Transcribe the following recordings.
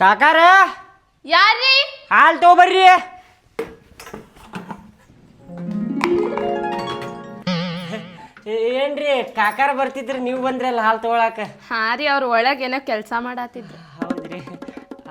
ಕಾಕಾರ? ಯಾರಿ ಹಾಲು ತಗೋಬರ್ರಿ ಏನ್ರಿ ಕಾಕಾರ ಬರ್ತಿದ್ರಿ ನೀವು ಬಂದ್ರಲ್ಲ ಹಾಲು ತಗೊಳಕ? ಹಾ ರೀ ಅವ್ರ ಒಳಗೆ ಏನೋ ಕೆಲಸ ಮಾಡಾತಿದ್ರು. ಹೌದ್ರಿ.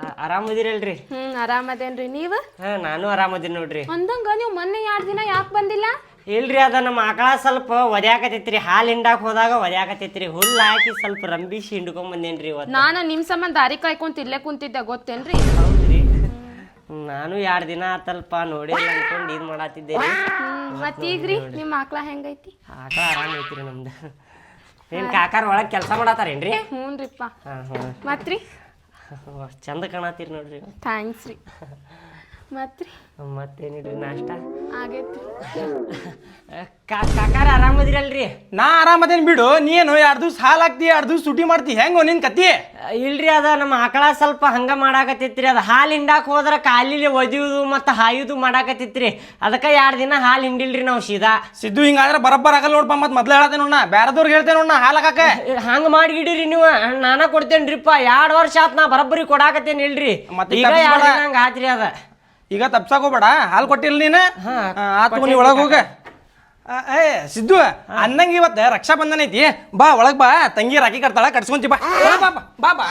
ಆ- ಆರಾಮದಿರಲ್ರಿ? ಹ್ಮ್ ಆರಾಮದೇನ್ರಿ ನೀವು? ಹಾ ನಾನು ಆರಾಮದಿನ ನೋಡ್ರಿ. ಅಂದಂಗ ನೀವು ಮೊನ್ನೆ ಎರಡು ದಿನ ಯಾಕೆ ಬಂದಿಲ್ಲ? ಇಲ್ರಿ ಅದ ನಮ್ಮ ಆಕಳ ಸ್ವಲ್ಪ ಒದ್ಯಾಕತೈತ್ರಿ. ಹಾಲು ಹಿಂಡಾಕ್ ಹೋದಾಗ ಒದ್ಯಾಕತೈತ್ರಿ. ಹುಲ್ಲು ಹಾಕಿ ಸ್ವಲ್ಪ ರಂಬಿಸಿ ಹಿಂಡ್ಕೊಂಡ್ ಬಂದೇನ್ರಿ ಇವತ್ತು. ನಾನು ನಿಮ್ ಸಂಬಂಧ ದಾರಿ ಕಾಯ್ಕೊಂತ ಇಲ್ಲೇ ಕುಂತಿದ್ದೆ ಗೊತ್ತೇನ್ರಿ? ಹೌದ್ರಿ. ನಾನು ಎರಡು ದಿನ ಆತಲ್ಪ ನೋಡಿಲ್ಲ ಅನ್ಕೊಂಡು ಇದು ಮಾಡತ್ತಿದ್ದೆ ರೀ. ಮತ್ತೀಗ್ರಿ ನಿಮ್ಮ ಆಕ್ಳ ಹೆಂಗೈತಿ? ಆಕಳ ಆರಾಮ್ ಐತ್ರಿ ನಮ್ದು. ಏನ್ ಕಾಕಾರ ಒಳಗ್ ಕೆಲಸ ಮಾಡತ್ತಾರೇನ್ರಿ ಹ್ಞೂನ್ರಿಪ್ಪ ಹಾ ಹಾ. ಮತ್ರಿ ಚಂದ ಕಾಣತ್ತೀರಿ ನೋಡ್ರಿ. ಥ್ಯಾಂಕ್ಸ್ ರೀ. ಮತ್ರಿ ಮತ್ತೇನಿಡ್ರಿ ನಾಷ್ಟ? ಆಗೈತ್ರಿ. ಕಾ- ಕಾಕಾರ ಆರಾಮದಿರಲ್ರಿ? ನಾ ಆರಾಮದೇನ್ ಬಿಡು ನೀನು ಎರಡು ದಿವ್ಸ ಹಾಲು ಹಾಕ್ತಿ ಎರಡು ದಿವ್ಸ ಸುಟಿ ಮಾಡ್ತಿ ಹೆಂಗೋ ನಿನ್ ಕತಿ ಇಲ್ರಿ ಅದ ನಮ್ಮ ಆಕಳ ಸ್ವಲ್ಪ ಹಂಗ ಮಾಡಾಕತ್ತಿತ್ರಿ ಅದ ಹಾಲು ಹಿಂಡಾಕ್ ಹೋದ್ರ ಕಾಲಿಲಿ ಒದಿಯುದು ಮತ್ತ ಹಾಯುದು ಮಾಡಾಕತ್ತಿತ್ರಿ ಅದಕ್ಕೆ ಎರಡು ದಿನ ಹಾಲು ಹಿಂಡಿಲ್ರಿ ನಾವು ಸೀದಾ. ಸಿದ್ದು ಹಿಂಗಾದ್ರೆ ಬರಬ್ಬರ್ ಆಗಲ್ಲ ನೋಡ್ಪ ಮತ್ ಮೊದ್ಲು ಹೇಳ್ತೇನೆ ನೋಡ ಬೇರೆದವ್ರಿಗೆ ಹೇಳ್ತೇನೆ ನೋಡ ಹಾಲು ಹಾಕಾಕ? ಹಂಗ ಮಾಡಿಗಿಡಿರಿ ನೀವು ನಾನ ಕೊಡ್ತೇನ್ರಿಪ್ಪ ಎರಡು ವರ್ಷ ಆತ್ ನಾ ಬರಬ್ಬರಿ ಕೊಡಾಕತ್ತೇನಿ ಇಲ್ರಿ. ಮತ್ತೆ ಈಗ. ಎರಡು ದಿನ ಹಂಗ ಆತ್ರಿ ಅದ. ಈಗ ತಪ್ಸಾಕ್ ಹೋಗ್ಬೇಡ ಹಾಲು ಕೊಟ್ಟಿಲ್ಲ ನೀನು? ಹಾ, ಆತು ನೀ ಒಳಗೆ ಹೋಗ. ಏ ಸಿದ್ದು ಅನ್ನಂಗೆ ಇವತ್ತು ರಕ್ಷಾ ಬಂಧನ ಐತಿ. ಬಾ ಒಳಗೆ ಬಾ. ತಂಗಿ ರಾಖಿ ಕಟ್ತಾಳ ಕಟ್ಸ್ಕೊಂತಿ ಬಾ ಬಾ, ಬಾ ಬಾ, ಬಾ. ಬಾ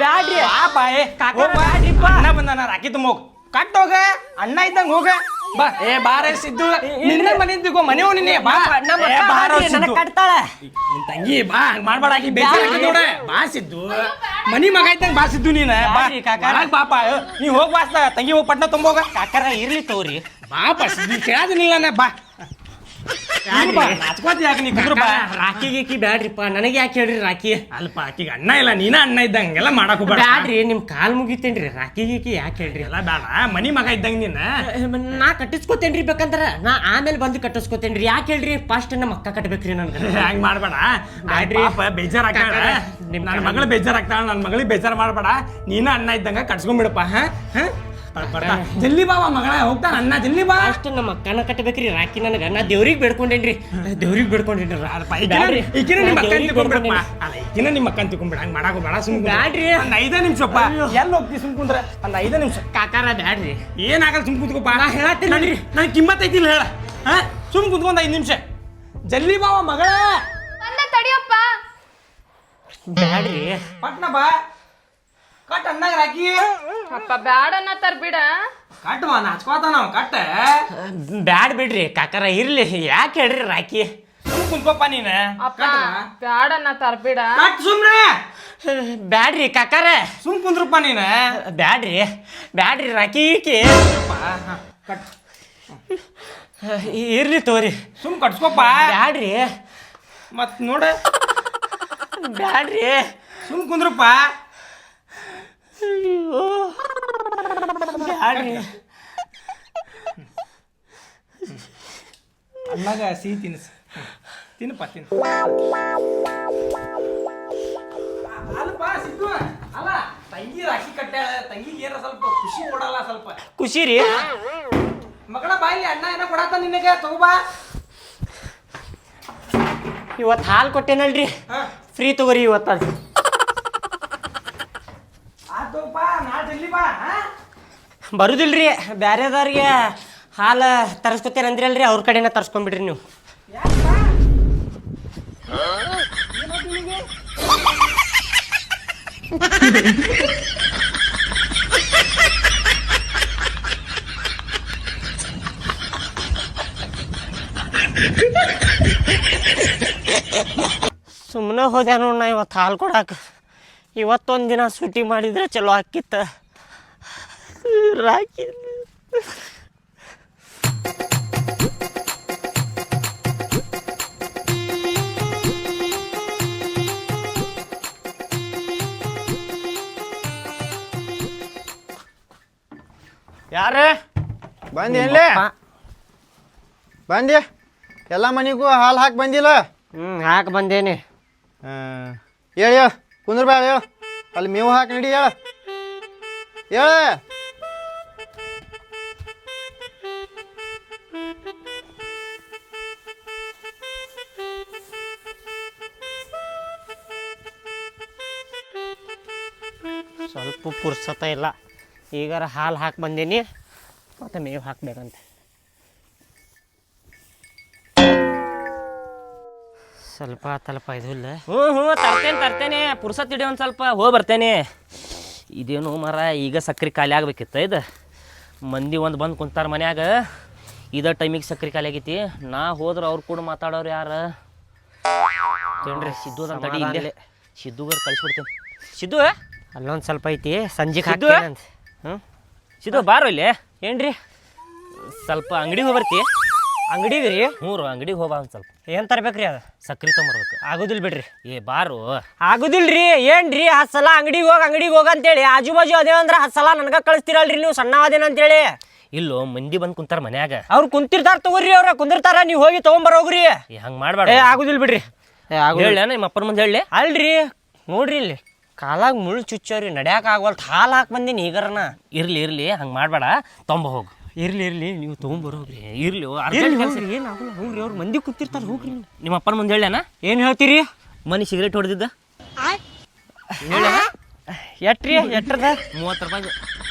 ಬ್ಯಾಡ್ರಿ. ಬಾ ಬಾ ಏ. ಕಾಕ ಬಾ. ಅಣ್ಣ ಬಂದಾನ ರಾಖಿ ತುಂಬ ಹೋಗ್ ಕಟ್ ಹೋಗ. ಅಣ್ಣ ಇದ್ದಂಗ ಹೋಗ. ಬಾ. ಏ ಬಾರೆ ಸಿದ್ದು. ನಿನ್ನ ಮನೆ ತಿಳ್ಕೊ ಮನೆ ನಿನ್ನೆ ಬಾ. ನಮ್ಮ ಏ, ಬಾರೋ ಸಿದ್ದು. ಕಟ್ತಾಳ. ನಿನ್ ತಂಗಿ ಬಾ ಹಂಗ್ ಮಾಡ್ಬೇಡ. ಆಕಿ ಬೇಜಾರ್ ಆಕೈತಿ ನೋಡ. ಬಾ ಸಿದ್ದು. ಮನಿ ಮಗ ಇದ್ದಂಗ ಬಾ ಸಿದ್ದು ನೀನ. ಬಾ. ಬ್ಯಾಡ್ರಿ ಕಾಕ. ಬಾ ನೀ ಹೋಗ್ ಬಾಸ್ತ ತಂಗಿ ಹೋಗ್ ಪಟ್ನ ತುಂಬೋಗ. ಕಾಕರ ಇರ್ಲಿ ತಗೋರಿ ಬಾ ಬಾ ಸಿದ್ದು ಕೇಳದಿಲ್ಲ ನಾ ಬಾ. ರಾಖಿ ಗೀಕಿ ಬ್ಯಾಡ್ರಿಪ್ಪ. ನನಗೆ ಯಾಕೆ ಹೇಳ್ರಿ ರಾಖಿ ಅಲ್ಪ ಆಕಿಗೆ ಅಣ್ಣ ಇಲ್ಲ ನೀನ ಅಣ್ಣ ಇದ್ದಂಗೆಲ್ಲ ಮಾಡಕ್ ಬ್ಯಾಡ್ರಿ ನಿಮ್ ಕಾಲ್ ಮುಗಿತೇನ್ರಿ. ರಾಖಿ ಗೀಕಿ ಯಾಕೆ ಹೇಳ್ರಿ? ಎಲ್ಲ ಬೇಡ. ಮನಿ ಮಗ ಇದ್ದಂಗ ನೀನ? ನಾ ಕಟ್ಟಿಸ್ಕೊತೇನ್ರಿ ಬೇಕಂದ್ರ? ನಾ ಆಮೇಲೆ ಬಂದು ಕಟ್ಟಿಸ್ಕೊತೇನ್ರಿ. ಯಾಕೆ ಹೇಳ್ರಿ? ಫಸ್ಟ್ ನಮ್ಮ ಅಕ್ಕ ಕಟ್ಬೇಕ್ರಿ ನನ್ಗೆ. ಹ್ಯಾಂಗ್ ಮಾಡ್ಬೇಡ. ಬ್ಯಾಡ್ರಿ. ಬೇಜಾರ್ ಬೇಜಾರಾಗ್ತಾಳ. ನನ್ನ ಮಗಳು ಬೇಜಾರಾಗ್ತಾಳ ನನ್ನ ಮಗಳಿಗೆ ಬೇಜಾರ್ ಮಾಡ್ಬೇಡ. ನೀನ ಅಣ್ಣ ಇದ್ದಂಗ ಕಟ್ಸ್ಕೊಂಡ್ಬಿಡಪ್ಪ. ಹಾ? ಹಾ? ಬರ್ತಾ. ಜಲ್ದಿ ಬಾವ ಮಗಳ ಹೋಗ್ತಾನ ಅಣ್ಣ ಜಲ್ದಿ ಬಾ. ಫಸ್ಟ್ ನಮ್ಮ ಅಕ್ಕನ ಕಟ್ಟಬೇಕ್ರಿ ರಾಕಿ ನನಗ ನಾ ದೇವ್ರಿಗೆ ಬೇಡ್ಕೊಂಡೇನ್ರಿ. ದೇವ್ರಿಗೆ ಬೇಡ್ಕೊಂಡೇನ್ರಿ ಈಕಿನ ನಿಮ್ಮ ಅಕ್ಕನ ತಿಳ್ಕೊಂಡ್ಬಿಡಪ್ಪ. ಅಲ್ಲ ಈಕಿನ ನಿಮ್ಮ ಅಕ್ಕನ ತಿಳ್ಕೊಂಡ್ಬಿಡ ಹಂಗ್ ಮಾಡಕ್ ಬೇಡ ಸುಮ್ ಬ್ಯಾಡ್ರಿ. ಒಂದ್ ಐದ ನಿಮಿಷಪ್ಪ. ಎಲ್ಲಿ ಹೋಗ್ತಿ ಸುಮ್ ಕುಂದ್ರ? ಒಂದ್ ಐದ ನಿಮಿಷ. ಕಾಕಾರ ಬ್ಯಾಡ್ರಿ. ಏನಾಗಲ್ಲ ಸುಮ್ ಕುಂತ್ಕೋಪ್ಪ ನಾ ಹೇಳತ್ತೀನಿ ನೋಡ್ರಿ ನನ್ ಕಿಮ್ಮತ್ ಐತಿಲ್ಲ ಹೇಳ. ಹಾ? ಸುಮ್ ಕುಂತ್ಕೊಂಡ್ ಐದ್ ನಿಮಿಷ. ಜಲ್ದಿ ಬಾವ ಮಗಳ. ಬಂದ ತಡಿಯಪ್ಪ. ಬ್ಯಾಡ್ರಿ. ಪಟ್ನ ಬಾ. ಕಟ್ ರಾಕಿ. ಅಪ್ಪ ಬ್ಯಾಡ ಅನ್ನತ್ತಾರ ಬಿಡ. ಕಟ್ ಬಾ ನಾಚ್ಕೋತ ನಾವ್ ಕಟ್ಟ ಬ್ಯಾಡ್ ಬಿಡ್ರಿ ಕಾಕಾರ ಇರ್ಲಿ. ಯಾಕೆ ಹೇಳ್ರಿ ರಾಕಿ? ಸುಮ್ ಕುಂತ್ಕೋಪ್ಪ ನೀನ. ಅಪ್ಪ ಕಟ್ ಬಾ. ಬ್ಯಾಡ ಅನ್ನತ್ತಾರ ಬಿಡ. ಕಟ್ ಸುಮ್ನೆ. ಬ್ಯಾಡ್ರಿ ಕಾಕಾರ. ಸುಮ್ ಕುಂದ್ರಪ್ಪ ನೀನ. ಬ್ಯಾಡ್ರಿ ಬ್ಯಾಡ್ರಿ ರಾಕಿ ಈಕಿ. ಕಟ್. ಇರ್ಲಿ ತೋರಿ. ಸುಮ್ ಕಟ್ಸ್ಕೊಪ್ಪ. ಬ್ಯಾಡ್ರಿ. ಮತ್ ನೋಡ. ಬ್ಯಾಡ್ರಿ. ಸುಮ್ ಕುಂದ್ರಪ್ಪ. ಬ್ಯಾಡ್ರಿ ಅಣ್ಣಾಗ ಸಿಹಿ ತಿನ್ಸ ತಿನ್ನಪ್ಪ ತಿನ್ ಅಲ್ಪ ಸಿದ್ದು. ಅಲ್ಲ ತಂಗಿ ರಾಖಿ ಕಟ್ಟಾಳ ತಂಗಿಗೆ ಏನ ಸ್ವಲ್ಪ ಖುಷಿ ಕೊಡಲ್ಲ ಸ್ವಲ್ಪ. ಖುಷಿ ರೀ. ಮಗಳ ಬಾಯಿಲಿ ಅಣ್ಣ ಏನೋ ಕೊಡತ್ತ ನಿನಗೆ ತಗೋಬಾ ಇವತ್ತು ಹಾಲು ಕೊಟ್ಟೇನಲ್ರಿ. ಫ್ರೀ ತಗೋರಿ ಇವತ್ತು ಆ ಆತೋಪ್ಪ ನಾ ಜಲ್ದಿ ಬಾ ಹಾ? ಬರುದಿಲ್ರಿ, ಬ್ಯಾರೆದವ್ರಿಗೆ ಹಾಲು ತರಿಸ್ಕೊತೀರ ಅಂದ್ರಲ್ರಿ ಅವ್ರ ಕಡೆನ ತರ್ಸ್ಕೊಂಡ್ಬಿಡ್ರಿ ನೀವು? ಸುಮ್ಮನೆ ಹೋದೆ ನೋಡ್ ಇವತ್ತು ಹಾಲು ಕೊಡಾಕ ಇವತ್ತೊಂದು ದಿನ ಸೂಟಿ ಮಾಡಿದ್ರೆ ಚಲೋ ಆಕಿತ್ತ ರಾಕಿ ಯಾರೇ? ಬಂದಿ ಏನ್ಲೇ ಬಂದಿ? ಎಲ್ಲ ಮನಿಗೂ ಹಾಲು ಹಾಕಿ ಬಂದಿಲ್ಲ? ಹ್ಞೂ ಹಾಕಿ ಬಂದೇನಿ. ಹೇಳಿ ಹೇಳ ಕುಂದ್ರ ಬೇಡ ಹೇಳ. ಅಲ್ಲಿ ಮೇವು ಹಾಕಿ ನಡಿ ಹೇಳ. ಹೇಳ. ಪುರ್ಸತ ಇಲ್ಲ. ಈಗಾರ ಹಾಲು ಹಾಕಿ ಬಂದೀನಿ. ಮತ್ತು ಮೇವು ಹಾಕಬೇಕಂತ. ಸ್ವಲ್ಪ ತಲ್ಪ ಇದು ಇಲ್ಲ. ಹ್ಞೂ ಹ್ಞೂ ತರ್ತೇನೆ ತರ್ತೇನೆ. ಪುರ್ಸತ್ ಇಡೀ ಒಂದು ಸ್ವಲ್ಪ ಹೋಗಿ ಬರ್ತೇನೆ. ಇದೇನು ಮರ ಈಗ ಸಕ್ರೆ ಖಾಲಿ ಆಗ್ಬೇಕಿತ್ತ ಇದು. ಮಂದಿ ಒಂದು ಬಂದು ಕುಂತಾರ ಮನ್ಯಾಗ. ಇದ ಟೈಮಿಗೆ ಸಕ್ರೆ ಖಾಲಿ ಆಗೈತಿ. ನಾ ಹೋದ್ರೆ ಅವ್ರು ಕೂಡ ಮಾತಾಡೋರು ಯಾರು? ತೇನ್ರಿ ಸಿದ್ದು ಅಂತ ಇಲ್ಲೇ. ಸಿದ್ದುಗಾರ ಕಳಿಸ್ಬಿಡ್ತೇನೆ. ಸಿದ್ದು? ಅಲ್ಲೊಂದು ಸ್ವಲ್ಪ ಐತಿ. ಸಂಜೆ ಸಿದ್ದು? ಹಾಕ್ತೇನಂತ. ಹ್ಞೂ ಸಿದ್ದು ಬಾರೋ ಇಲ್ಲಿ. ಏನ್ರಿ? ಸ್ವಲ್ಪ ಅಂಗಡಿಗೆ ಹೋಗ್ಬರ್ತಿ. ಅಂಗಡಿಗೆ ರೀ ಹ್ಞೂ ಅಂಗಡಿಗೆ ಹೋಗ ಒಂದು ಸ್ವಲ್ಪ. ಏನು ತರ್ಬೇಕ್ರಿ ಅದು? ಸಕ್ರೆ ತೊಗೊಂಬರ್ಬೇಕು. ಆಗೋದಿಲ್ಲ ಬಿಡ್ರಿ. ಏ ಬಾರು. ಆಗುದಿಲ್ರಿ ಏನ್ರಿ? ಹತ್ತು ಸಲ ಅಂಗಡಿಗೆ ಹೋಗಿ ಅಂಗಡಿಗೆ ಹೋಗ ಅಂತೇಳಿ. ಆಜು ಬಾಜು ಅದೇ ಅಂದ್ರೆ ಹತ್ತು ಸಲ ನನಗೆ ಕಳಿಸ್ತಿರಲ್ರಿ ನೀವು ಸಣ್ಣ ಅದೇನ ಅಂತೇಳಿ. ಇಲ್ಲೋ ಮಂದಿ ಬಂದು ಕುಂತಾರ ಮನ್ಯಾಗ. ಅವ್ರು ಕುಂತಿರ್ತಾರ ತಗೋರಿ ಅವ್ರ. ಕುಂದಿರ್ತಾರ ನೀವು ಹೋಗಿ ತಗೊಂಬರೋಗ್ರಿ ಹೋಗ್ರಿ. ಹಂಗೆ ಮಾಡಬೇಡ ಏ ಆಗುದಿಲ್ಲ ಬಿಡ್ರಿ. ಏ ಆಗುದಿಲ್ಲ ಹೇಳ ನಿಮ್ಮ ಅಪ್ಪನ ಮುಂದೆ ಹೇಳಿ ಅಲ್ರಿ ನೋಡ್ರಿ ಇಲ್ಲಿ. ಕಾಲಾಗ ಮುಳ್ಳು ಚುಚ್ಚೋರಿ ನಡ್ಯಾಕ ಆಗವಲ್ತ ಹಾಲು ಹಾಕಿ ಬಂದೀನಿ ಈಗರನ. ಇರ್ಲಿ ಇರ್ಲಿ ಹಂಗೆ ಮಾಡಬೇಡ. ತೊಂಬ ಹೋಗು. ಇರ್ಲಿ ಇರ್ಲಿ ನೀವು ತಗೊಂಬರೋಗ್ರಿ ಇರಲಿ ಇರ್ಲಿ ಅರ್ಜೆಂಟ್ ಕೆಲಸ. ಏನು ಆಗುಲ್ಲ ಹೋಗ್ರಿ ಅವ್ರು ಮಂದಿ ಕೂತಿರ್ತಾರೆ ಹೋಗ್ರಿ ನಿಮ್ಮ ಅಪ್ಪನ ಮುಂದೆ ಹೇಳ್ಯಾನ? ಏನು ಹೇಳ್ತೀರಿ? ಮನಿ ಸಿಗರೇಟ್ ಹೊಡೆದಿದ್ದ? ಎಟ್ರಿ ಎಟ್ರದ? ಮೂವತ್ತು ರೂಪಾಯಿ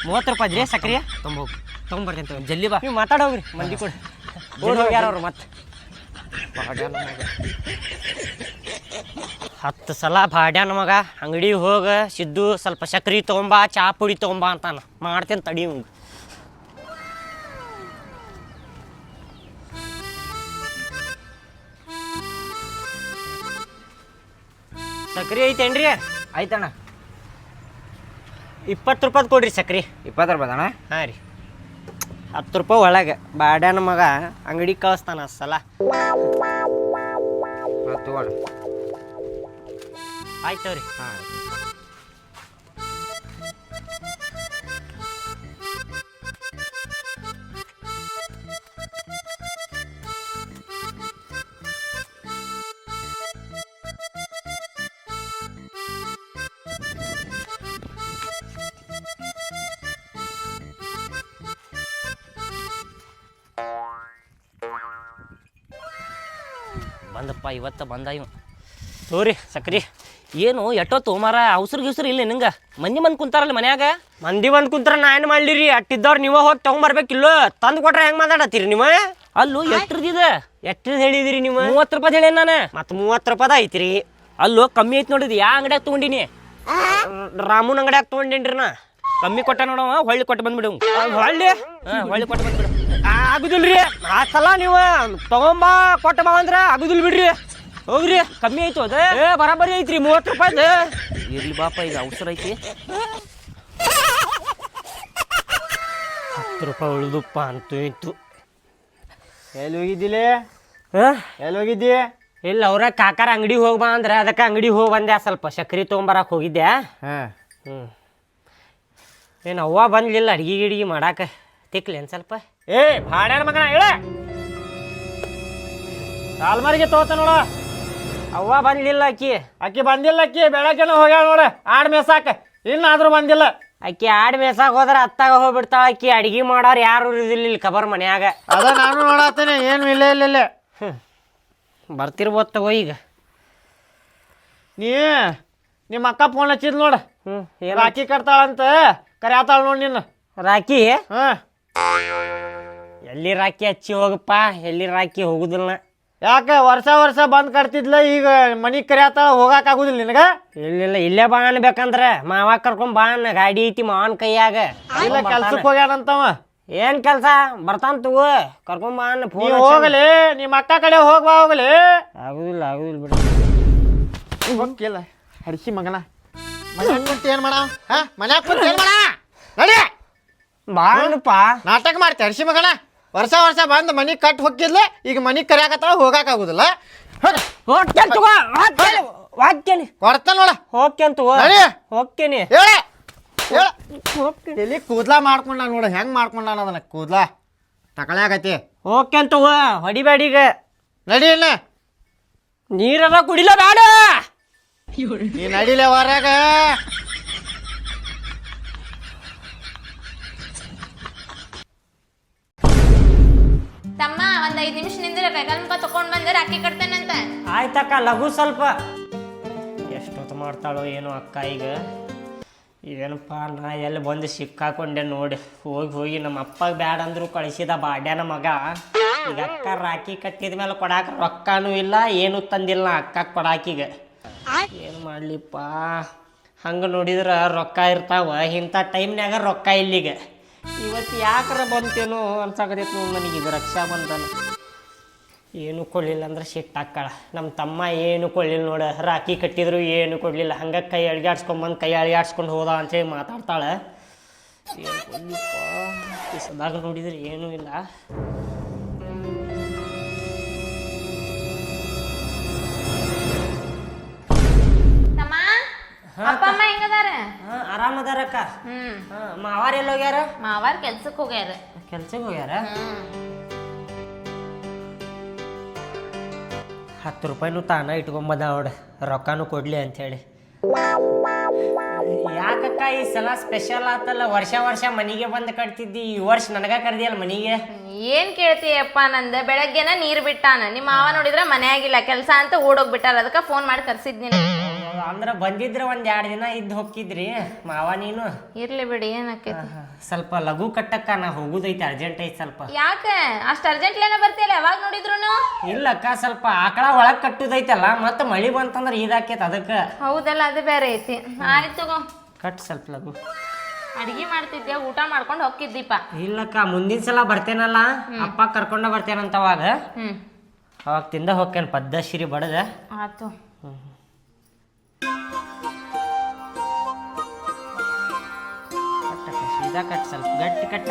ಮೂವತ್ತು ರೂಪಾಯಿ ರೀ ಸಕ್ರಿಯ ತೊಂಬ ಹೋಗು. ತೊಗೊಂಬರ್ತೀನಿ ತಗೋ. ಜಲ್ದಿ ಬಾ. ನೀವು ಮಾತಾಡೋಗ್ರಿ ಮಂದಿ ಕೂಡ. ಹೋಗ್ಯಾರ ಅವ್ರು ಮತ್ತೆ ಹತ್ತು ಸಲ ಬಾಡ್ಯಾನ ಮಗ. ಅಂಗಡಿಗೆ ಹೋಗ ಸಿದ್ದು ಸ್ವಲ್ಪ ಸಕ್ರಿ ತೊಗೊಂಬ ಚಾ ಪುಡಿ ತೊಗೊಂಬ ಅಂತಾನ. ಮಾಡ್ತೇನೆ ತಡಿ ಇವ್ನ್ಗ್. ಸಕ್ರಿ ಐತೇನ್ರಿ? ಆಯ್ತಣ್ಣ. ಇಪ್ಪತ್ತು ರೂಪಾಯಿ ಕೊಡ್ರಿ ಸಕ್ರಿ. ಇಪ್ಪತ್ತು ರೂಪಾಯಿ ಅಣ್ಣ ಹಾಂ ರೀ. ಹತ್ತು ರೂಪಾಯಿ ಒಳಗೆ. ಬಾಡ್ಯಾನ ಮಗ ಅಂಗಡಿ ಕಳಿಸ್ತಾನ ಸಲ ತಗೋಣ ಆಯ್ತು ರೀ ಹಾಂ. ಬಂದಪ್ಪ ಇವತ್ತ ಬಂದ ಇವ ತೋರಿ ಸಕ್ರಿ. ಏನು ಎಟ್ಟೋ ಮಾರ ಅವಸರ ಗಿವ್ಸರ ಇಲ್ಲ ನಿಂಗೆ? ಮಂದಿ ಮಂದಿ ಕುಂತಾರಲ್ಲ ಮನ್ಯಾಗ? ಮಂದಿ ಬಂದು ಕುಂತಾರ ನಾ ಏನು ಮಾಡ್ಲಿರಿ? ಅಟ್ಟಿದ್ದವ್ರು ನೀವೇ ಹೋಗಿ ತೊಗೊಂಬರ್ಬೇಕಿಲ್ಲೋ ತಂದು ಕೊಟ್ರೆ ಹೆಂಗೆ ಮಾತಾಡತ್ತೀರಿ ನೀವು? ಅಲ್ಲೂ ಎಷ್ಟ್ರದಿದೆ ಎಷ್ಟು ಹೇಳಿದಿರಿ ನೀವು? ಮೂವತ್ತು ರೂಪಾಯಿ ಹೇಳಿ ನಾನು? ಮತ್ತು ಮೂವತ್ತು ರೂಪಾಯಿ ಐತ್ರಿ ಅಲ್ಲೂ ಕಮ್ಮಿ ಐತಿ ನೋಡಿದ್ ಯಾ ಅಂಗಡ್ಯಾಗ ತೊಗೊಂಡಿನಿ? ರಾಮುನ್ ಅಂಗಡ್ಯಾಗ ತೊಗೊಂಡೇನ್ರಿ ನಾ? ಕಮ್ಮಿ ಕೊಟ್ಟ ನೋಡವ ಹೊಳ್ಳಿ ಕೊಟ್ಟು ಬಂದ್ಬಿಡು. ಹೊಳ್ಳಿ? ಹಾಂ ಹೊಳ್ಳಿ ಕೊಟ್ಟು ಬಂದ್ಬಿಡು. ಆಗುದಿಲ್ರಿ. ಆ ಸಲ ನೀವು ತಗೊಂಬ ಕೊಟ್ಟ ಬಾ ಅಂದ್ರೆ ಆಗುದಿಲ್ಲ ಬಿಡ್ರಿ. ಹೋಗ್ರಿ ಕಮ್ಮಿ ಆಯ್ತು ಅದ. ಏ ಬರಾಬರಿ ಐತ್ರಿ ಮೂವತ್ತು ರೂಪಾಯ್ದು ಇರ್ಲಿ ಬಾಪ ಈಗ ಅವಸರ ಐತಿ. ಹತ್ತು ರೂಪಾಯಿ ಉಳಿದಪ್ಪ ಅಂತೂ ಇತ್ತು. ಎಲ್ಲಿ ಹೋಗಿದ್ದಿಲೆ? ಹಾಂ? ಎಲ್ಲಿ ಹೋಗಿದ್ದಿ? ಇಲ್ಲ ಅವ್ರ ಕಾಕಾರ ಅಂಗಡಿಗೆ ಹೋಗಿ ಬಾ ಅಂದ್ರೆ ಅದಕ್ಕೆ ಅಂಗಡಿಗೆ ಹೋಗಿ ಬಂದೆ ಸ್ವಲ್ಪ ಸಕ್ರೆ ತೊಗೊಂಬರಕ್ಕೆ ಹೋಗಿದ್ದೆ. ಹಾಂ. ಹ್ಞೂ ಏನು ಅವ್ವ ಬಂದಲಿಲ್ಲ ಅಡ್ಗೆ ಗಿಡ್ಗಿ ಮಾಡಾಕ ತಿಕ್ಲೇನು ಸ್ವಲ್ಪ. ಏ ಭಾಡ್ಯಾನ ಮಗನ ಹೇಳ. ಕಾಲ್ಮರಿಗೆ ತೋತ ನೋಡ. ಅವ್ವ ಬಂದಿಲ್ಲ ಅಕ್ಕಿ. ಅಕ್ಕಿ ಬಂದಿಲ್ಲ ಅಕ್ಕಿ ಬೆಳಗ್ಗೆನ ಹೋಗ್ಯಾಳ ನೋಡ. ಆಡ್ ಮೇಸಾಕ. ಇನ್ನಾದ್ರೂ ಬಂದಿಲ್ಲ. ಅಕ್ಕಿ ಆಡ್ ಮೇಸಾಗ ಹೋದ್ರೆ ಅತ್ತಾಗ ಹೋಗ್ಬಿಡ್ತಾಳ ಅಕ್ಕಿ. ಅಡಿಗೆ ಮಾಡೋರು ಯಾರು ಇರುದಿಲ್ಲ ಇಲ್ಲಿ ಕಬರ್ ಮನ್ಯಾಗ. ಅದ ನಾನು ನೋಡತ್ತೇನೆ ಏನು ಇಲ್ಲ ಇಲ್ಲ ಇಲ್ಲ. ಬರ್ತಿರ್ಬೋದು ತಗೋ ಈಗ. ನೀ ನಿಮ್ಮ ಅಕ್ಕ ಫೋನ್ ಹಚ್ಚಿದ್ ನೋಡ. ಹ್ಞೂ ರಾಖಿ ಕಟ್ತಾಳಂತ ಕರ್ಯಾತಾಳ ನೋಡಿ ನಿನ್ನ. ರಾಕಿ ಹಾಂ. ಎಲ್ಲಿ ರಾಕಿ ಹಚ್ಚಿ ಹೋಗಪ್ಪ? ಎಲ್ಲಿ ರಾಕಿ ಹೋಗುದಿಲ್ಲ. ಯಾಕೆ ವರ್ಷ ವರ್ಷ ಬಂದ್ ಕಟ್ತಿದ್ಲ ಈಗ ಮನಿ ಕರ್ಯಾತಾಳ ಹೋಗಾಕ ಆಗುದಿಲ್ಲ ನಿನಗ? ಇಲ್ಲಿಲ್ಲ ಇಲ್ಲೇ ಬಾ ಅನ್ಬೇಕಂದ್ರ. ಮಾವ ಕರ್ಕೊಂಡ್ ಬಾ ಅನ್ನ ಗಾಡಿ ಐತಿ ಮಾವನ್ ಕೈಯಾಗ. ಇಲ್ಲ ಕೆಲ್ಸಕ್ಕೆ ಹೋಗ್ಯಾನಂತವ. ಏನ್ ಕೆಲ್ಸ? ಬರ್ತಾನ ತಗೋ. ಕರ್ಕೊಂಡ್ ಬಾ ಅನ್ನ ನೀ ಫೋನ್ ಹೋಗಲಿ ನಿಮ್ಮ ಅಕ್ಕ ಕಡೆ ಹೋಗ್ಬಾ ಹೋಗಲಿ. ಆಗುದಿಲ್ಲ ಆಗುದಿಲ್ಲ ಬಿಡು. ಹೋಗಿಲ್ಲ ಹರಿಸಿ ಮಗನ. ಮನ್ಯಾಗ ಕುಂತ ಏನು ಮಾಡ? ಹಾ ಮನ್ಯಾಗ ಕುಂತ ಏನು ಮಾಡ? ನಡಿ. ಬಾ ನಾಟಕ ಮಾಡ್ತಿ ಹರಿಸಿ ಮಗನ. ವರ್ಷ ವರ್ಷ ಬಂದು ಮನೆ ಕಟ್ ಹೋಗಿದ್ಲೆ ಈಗ ಮನೆ ಕರ್ಯಾಕತ್ತಾಳ ಹೋಗಾಕ ಆಗುದಿಲ್ಲ ಹೋಗ ಹೋಗ್ತೇನೆ ತಗೋ ಹೋಗ್ತೇನೆ ಹೋಗ್ತೇನೆ ಕೊಡ್ತಾನ ನೋಡ. ಹೋಗ್ತೇನೆ ತಗೋ. ನಡಿ. ಹೋಗ್ತೇನೆ ಹೇಳ ಹೇಳ. ಎಲ್ಲಿ ಕೂದ್ಲ ಮಾಡ್ಕೊಂಡ ನೋಡ ಹೆಂಗ್ ಮಾಡ್ಕೊಂಡಾನ ಅದನ್ನ ಕೂದ್ಲ? ತಕಳ್ಯಾಗತಿ ಹೋಗ್ತೇನೆ ತಗೋ ಹೊಡಿಬೇಡ ಈಗ. ನಡಿ ನೀರ ನೀರರ ಕುಡಿಲ ಬೇಡ ನೀ ನಡಿಲೆ ಹೊರಗ. ತಮ್ಮ, ಒಂದ್ ಐದ್ ನಿಮಿಷ ನಿಂದ್ರೆ ರೆಗಲ್ ಮುಖ ತಕೊಂಡ್ ಬಂದ್ರೆ ಅಕ್ಕಿ ಕಟ್ತೇನಂತ. ಆಯ್ತಕ್ಕ, ಲಘು ಸ್ವಲ್ಪ. ಎಷ್ಟೊತ್ತು ಮಾಡ್ತಾಳೋ ಏನೋ ಅಕ್ಕ ಈಗ. ಏನಪ್ಪ, ನಾ ಎಲ್ಲಿ ಬಂದು ಸಿಕ್ಕಾಕೊಂಡೆ ನೋಡಿ. ಹೋಗಿ ಹೋಗಿ ನಮ್ಮ ಅಪ್ಪ ಬ್ಯಾಡ ಅಂದ್ರು ಕಳಿಸಿದ ಬಾಡ್ಯಾನ ಮಗ. ಈಗ ಅಕ್ಕ ರಾಖಿ ಕಟ್ಟಿದ ಮೇಲೆ ಕೊಡಾಕ ರೊಕ್ಕನೂ ಇಲ್ಲ, ಏನೂ ತಂದಿಲ್ಲ ಅಕ್ಕ ಕೊಡಾಕಿಗೆ. ಏನು ಮಾಡ್ಲಿಪ್ಪ? ಹಂಗೆ ನೋಡಿದ್ರೆ ರೊಕ್ಕ ಇರ್ತಾವ, ಇಂಥ ಟೈಮ್ನ್ಯಾಗ ರೊಕ್ಕ ಇಲ್ಲಿಗೆ. ಇವತ್ತು ಯಾಕ್ರ ಬಂತೇನೋ ಅನ್ಸಾಕತ್ತೈತಿ ನೋಡಿ ನನಗೆ ಇದು ರಕ್ಷಾ ಬಂಧನ ಏನು ಕೊಡಲಿಲ್ಲ ಅಂದ್ರೆ ಸಿಟ್ಟಾಕ್ಕಳ ನಮ್ಮ ತಮ್ಮ ಏನು ಕೊಡಲಿಲ್ಲ ನೋಡ. ರಾಖಿ ಕಟ್ಟಿದ್ರು ಏನು ಕೊಡಲಿಲ್ಲ. ಹಂಗೆ ಕೈ ಅಳಿಗಾಡ್ಸ್ಕೊಂಬಂದು ಕೈ ಅಳಿಗಾಡ್ಸ್ಕೊಂಡು ಹೋದ ಅಂತೇಳಿ ಮಾತಾಡ್ತಾಳೆ. ಸದಾಗ ನೋಡಿದ್ರೆ ಏನೂ ಇಲ್ಲ. ತಮ್ಮ? ಅಪ್ಪ ಅಮ್ಮ ಹೆಂಗದಾರ ಹಾಂ ಆರಾಮದಾರಕ್ಕ? ಹ್ಮ್. ಹಾಂ ಮಾವಾರ ಎಲ್ಲಿ ಹೋಗ್ಯಾರ ಮಾವಾರ್ ಕೆಲ್ಸಕ್ಕೆ ಹೋಗ್ಯಾರ. ಕೆಲ್ಸಕ್ಕೆ ಹೋಗ್ಯಾರ? ಹತ್ತು ರೂಪಾಯಿನೂ ತಾನ ಇಟ್ಕೊಂಬದ ನೋಡ ರೊಕ್ಕನೂ ಕೊಡ್ಲಿ ಅಂಥೇಳಿ ಯಾಕಕ್ಕ ಈ ಸಲ ಸ್ಪೆಷಲ್ ಆತಲ್ಲ ವರ್ಷ ವರ್ಷ ಮನೆಗೆ ಬಂದು ಕಟ್ತಿದ್ದಿ ಈ ವರ್ಷ ನನಗ ಕರ್ದಿಯಲ್ಲ ಮನೆಗೆ? ಏನ್ ಕೇಳ್ತೀಯಪ್ಪ ನಂದ? ಬೆಳಗ್ಗೆನ ನೀರ್ ಬಿಟ್ಟಾನ. ನಿಮ್ಮ ಮಾವ ನೋಡಿದ್ರ ಮನ್ಯಾಗಿಲ್ಲ ಕೆಲ್ಸ ಅಂತ ಓಡೋಗ್ಬಿಟ್ಟಾರ ಅದಕ್ಕ ಫೋನ್ ಮಾಡಿ ಕರ್ಸಿದ್ನಿ ಅಂದ್ರೆ ಬಂದಿದ್ರೆ ಒಂದ್ ಎರಡ್ ದಿನ ಇದ್ದು ಹೋಗಿದ್ರಿ ಮಾವ ನೀನು? ಇರ್ಲಿ ಬಿಡಿ ಏನಾಕೈತಿ? ಸ್ವಲ್ಪ ಲಘು ಕಟ್ಟಕ್ಕ ನಾ ಹೋಗುದೈತಿ ಅರ್ಜೆಂಟ್ ಐತಿ ಸ್ವಲ್ಪ. ಯಾಕೆ? ಅಷ್ಟ ಅರ್ಜೆಂಟ್ ಏನ ಬರ್ತೀಯಲ್ಲ ಯಾವಾಗ ನೋಡಿದ್ರು ಇಲ್ಲಕ್ಕ ಸ್ವಲ್ಪ ಆಕಳ ಒಳಗ್ ಕಟ್ಟುದೈತಲ್ಲ ಮತ್ತ ಮಳಿ ಬಂತಂದ್ರೆ ಇದಾಕೈತಿ ಅದಕ್ಕೆ. ಹೌದಲ್ಲ ಅದು ಬೇರೆ ಐತಿ. ಆಯ್ತು ತಗೋ. ಕಟ್ ಸ್ವಲ್ಪ ಲಘು. ಅಡಿಗೆ ಮಾಡ್ತಿದ್ದೆ ಊಟ ಮಾಡ್ಕೊಂಡು ಹೋಗಿದ್ದೀಪ ಇಲ್ಲಕ್ಕ ಮುಂದಿನ ಸಲ ಬರ್ತೇನಲ್ಲ ಅಪ್ಪ ಕರ್ಕೊಂಡ ಬರ್ತೇನಂತ ಅವಾಗ. ಹ್ಮ್. ಅವಾಗ ತಿಂದ ಹೋಗ್ತೇನೆ ಪದ್ದಶ್ರೀ ಬಡದ. ಆತು. ಕಟ್ಟಕ್ಕ ಸೀದಾ ಕಟ್ ಸ್ವಲ್ಪ ಗಟ್ಟಿ ಕಟ್ಟ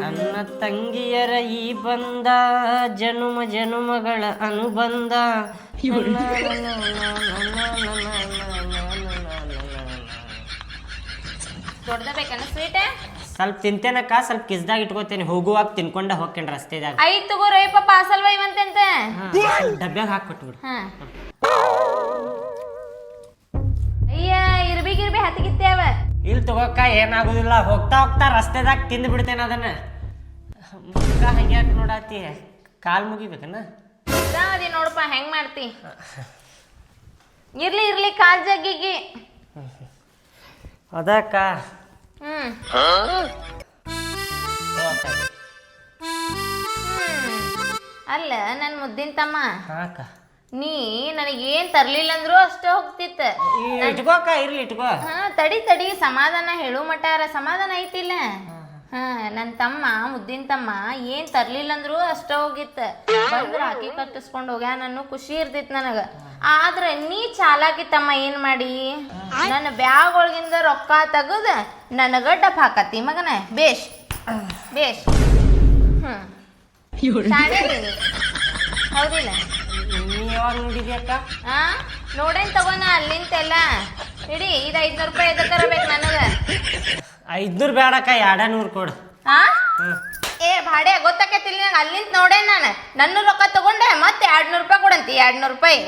ನನ್ನ ತಂಗಿಯರ ಈ ಬಂದ ಜನುಮ ಜನುಮಗಳ ಅನುಬಂಧ. ಸ್ವೀಟ್ ಸ್ವಲ್ಪ ತಿಂತೇನಕ್ಕ ಸ್ವಲ್ಪ ಕಿಸ್ದಾಗ ಇಟ್ಕೋತೇನೆ. ಹೋಗುವಾಗ ತಿನ್ಕೊಂಡ ಹೋಗ್ತೇನೆ ರಸ್ತೆದಾಗ. ಐದ್ ತಗೋ ರೈಪ ಪಾಸಲ್ವ ಇವಂತೆ ಡಬ್ಬ್ಯಾಗ ಹಾಕ್ಬಿಟ್ಬಿಡು ಹಾ. ಇಲ್ಲಿ ತಗೋಕ ಏನಾಗೋದಿಲ್ಲ ಹೋಗ್ತಾ ಹೋಗ್ತಾ ರಸ್ತೆದಾಗ ತಿಂದು ಬಿಡ್ತೇನೆ ಅದನ್ನ. ಮುಖ ಹಂಗ್ಯಾಕ್ ನೋಡಾತಿ? ಕಾಲ್ ಮುಗಿಬೇಕನ? ಅದಿ ನೋಡಪ್ಪ ಹೆಂಗ್ ಮಾಡ್ತಿ? ಇರ್ಲಿ ಇರ್ಲಿ ಕಾಲ್ ಜಗ್ಗಿಗಿ. ಅದಕ್ಕ. ಹ್ಮ್. ಅಲ್ಲ ನನ್ನ ಮುದ್ದಿನ ತಮ್ಮ. ಹಾಕ. ನೀ ನನಗೇನ್ ತರ್ಲಿಲ್ಲ ಅಂದ್ರೂ ಅಷ್ಟೇ ಹೋಗ್ತಿತ್ತ. ಇಟ್ಕೋಕ ಇರ್ಲಿ ಇಟ್ಕೋ. ಹಾ ತಡಿ ತಡಿ ಸಮಾಧಾನ ಹೇಳು ಮಟಾರ ಸಮಾಧಾನ ಐತಿಲ್ಲ. ಹಾ ನನ್ ತಮ್ಮ ಮುದ್ದಿನ ತಮ್ಮ ಏನ್ ತರ್ಲಿಲ್ಲ ಅಂದ್ರೂ ಅಷ್ಟ ಹೋಗಿತ್ತ. ಬಂದ್ರ ಹಾಕಿ ಕಟ್ಟಿಸ್ಕೊಂಡ್ ಹೋಗ್ಯಾ ನನ್ನ ಖುಷಿ ಇರ್ತಿತ್ ನನಗ. ಆದ್ರೆ ನೀ ಚಾಲಾಕಿ ತಮ್ಮ ಏನ್ ಮಾಡಿ? ನನ್ನ ಬ್ಯಾಗ್ ಒಳಗಿಂದ ರೊಕ್ಕ ತೆಗದ ನನಗ ಡಪ್ ಹಾಕತಿ ಮಗನ. ಬೇಷ್. ಬೇಷ್. ಹ್ಮ್. ಹೌದಿಲ್ಲ. ಯಾವಾಗ ನೋಡಿದ್ಯಕ್ಕ ಆ? ನೋಡೇನ್ ತಗೋನ ಅಲ್ಲಿಂತೆಲ್ಲ. ಇಡಿ ಇದು ಐದ್ನೂರು ರೂಪಾಯಿ ಎದ ತರಬೇಕು ನನಗ? ಐದ್ನೂರು ಬೇಡಕ್ಕ ಎರಡ ನೂರು ಕೊಡು. ಆ? ಏ ಭಾಡೆ ಗೊತ್ತಾಕೈತಿಲ್ಲ ನಂಗೆ ಅಲ್ಲಿಂದ ನೋಡೇನ್ ನಾನು. ನನ್ನ ರೊಕ್ಕ ತಗೊಂಡೆ ಮತ್ತೆ ಎರಡ್ನೂರು ರೂಪಾಯಿ ಕೊಡಂತಿ ಎರಡ್ನೂರು ರೂಪಾಯಿ.